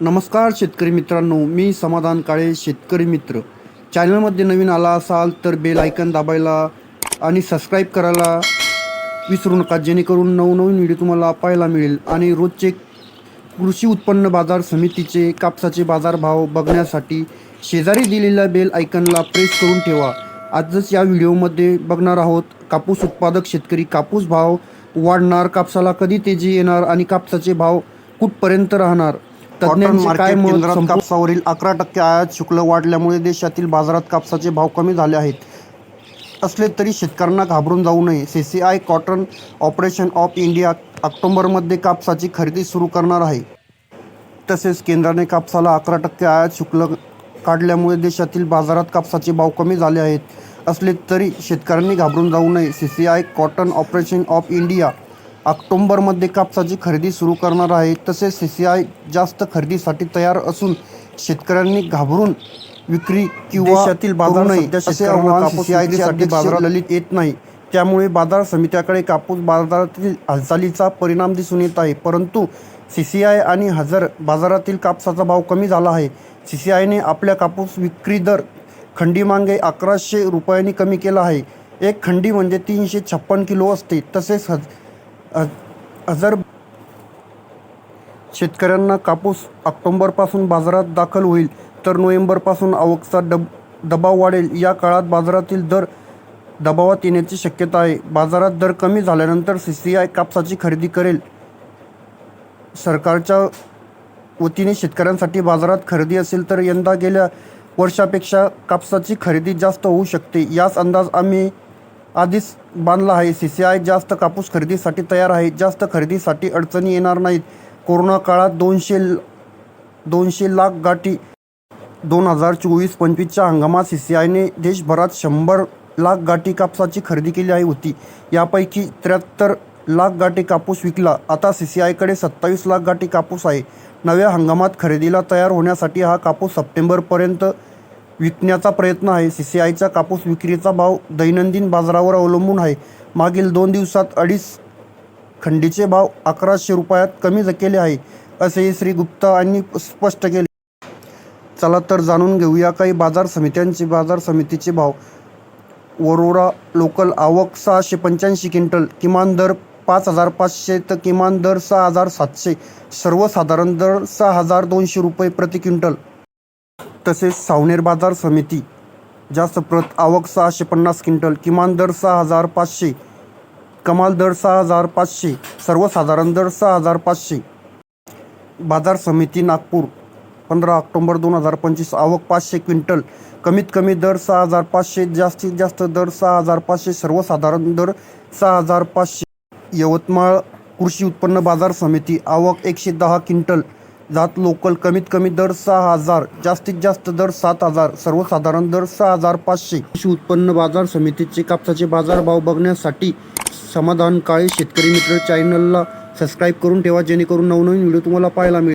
नमस्कार शेतकरी मित्रांनो मी समाधान काळे शेतकरी मित्र. चॅनलमध्ये नवीन आला असाल तर बेल आयकन दाबायला आणि सबस्क्राईब करायला विसरू नका जेणेकरून नवनवीन व्हिडिओ तुम्हाला पाहायला मिळेल आणि रोजचे कृषी उत्पन्न बाजार समितीचे कापसाचे बाजारभाव बघण्यासाठी शेजारी दिलेल्या बेल आयकनला प्रेस करून ठेवा. आजच या व्हिडिओमध्ये बघणार आहोत कापूस उत्पादक शेतकरी कापूस भाव वाढणार कापसाला कधी तेजी येणार आणि कापसाचे भाव कुठपर्यंत राहणार? तज्ज्ञांचे काय मत कापसावरील अकरा टक्के आयात शुल्क वाढल्यामुळे देशातील बाजारात कापसाचे भाव कमी झाले आहेत. असले तरी शेतकऱ्यांना घाबरून जाऊ नये. C C I cotton operation of India ऑक्टोबरमध्ये कापसाची खरेदी सुरू करणार आहे. तसेच केंद्राने कापसाला अकरा टक्के आयात शुल्क काढल्यामुळे देशातील बाजारात कापसाचे भाव कमी झाले आहेत. असले तरी शेतकऱ्यांनी घाबरून जाऊ नये. C C I cotton operation of India ऑक्टोबरमध्ये कापसाची खरेदी सुरू करणार आहे. तसेच सी सी आय जास्त खरेदीसाठी तयार असून शेतकऱ्यांनी घाबरून विक्री किंवा देशातील बाजार सध्या असे आव्हान CCI चे अध्यक्ष ललित येत नाही. त्यामुळे बाजार समित्याकडे कापूस बाजारातील हालचालीचा परिणाम दिसून येत आहे. परंतु सी सी आय आणि हजर बाजारातील कापसाचा भाव कमी झाला आहे. सी सी आयने आपल्या कापूस विक्री दर खंडी मागे अकराशे रुपयांनी कमी केला आहे. एक खंडी म्हणजे तीनशे छप्पन किलो असते. तसेच हज अज अजर शेतकऱ्यांना कापूस ऑक्टोबरपासून बाजारात दाखल होईल तर नोव्हेंबरपासून आवकचा डब दबाव वाढेल. या काळात बाजारातील दर दबावात येण्याची शक्यता आहे. बाजारात दर कमी झाल्यानंतर सी सी आय कापसाची खरेदी करेल. सरकारच्या वतीने शेतकऱ्यांसाठी बाजारात खरेदी असेल तर यंदा गेल्या वर्षापेक्षा कापसाची खरेदी जास्त होऊ शकते. याच अंदाज आम्ही आधीच बांधला आहे. सी सी आय जास्त कापूस खरेदीसाठी तयार आहे. जास्त खरेदीसाठी अडचणी येणार नाहीत. कोरोना काळात दोनशे दोनशे लाख गाठी दोन हजार चोवीस पंचवीसच्या हंगामात सी सी आयने देशभरात शंभर लाख गाठी कापसाची खरेदी केली आहे होती. यापैकी त्र्याहत्तर लाख गाठी कापूस विकला. आता सी सी आयकडे सत्तावीस लाख गाठी कापूस आहे. नव्या हंगामात खरेदीला तयार होण्यासाठी हा कापूस सप्टेंबरपर्यंत विकण्याचा प्रयत्न आहे. सी सी आयचा कापूस विक्रीचा भाव दैनंदिन बाजारावर अवलंबून आहे. मागील दोन दिवसात अडीच खंडीचे भाव अकराशे रुपयात कमी केले आहे असेही श्री गुप्ता यांनी स्पष्ट केले. चला तर जाणून घेऊया काही बाजार समित्यांचे बाजार समितीचे भाव. वरोरा लोकल आवक सहाशे पंच्याऐंशी क्विंटल किमान दर पाच हजार पाचशे तर किमान दर सहा हजार सातशे सर्वसाधारण दर सहा हजार दोनशे रुपये प्रति क्विंटल. तसेच सावनेर बाजार समिती जास्त प्रत आवक सहाशे पन्नास क्विंटल किमान दर सहा हजार पाचशे कमाल दर सहा हजार पाचशे सर्वसाधारण दर सहा हजार पाचशे बाजार समिती नागपूर पंधरा ऑक्टोंबर दोन हजार पंचवीस आवक पाचशे क्विंटल कमीत कमी दर सहा हजार पाचशे जास्तीत जास्त दर सहा हजार पाचशे सर्वसाधारण दर सहा हजार पाचशे यवतमाळ कृषी उत्पन्न बाजार समिती आवक एकशे दहा क्विंटल जात लोकल कमीत कमी दर सहा हजार जास्तीत जास्त दर सात हजार सर्वसाधारण दर सहा हजार पाचशे. कृषी उत्पन्न बाजार समितीचे कापसाचे बाजारभाव बघण्यासाठी समाधानकाळी शेतकरी मित्र चॅनलला सबस्क्राईब करून ठेवा जेणेकरून नवनवीन व्हिडिओ तुम्हाला पाहायला मिळेल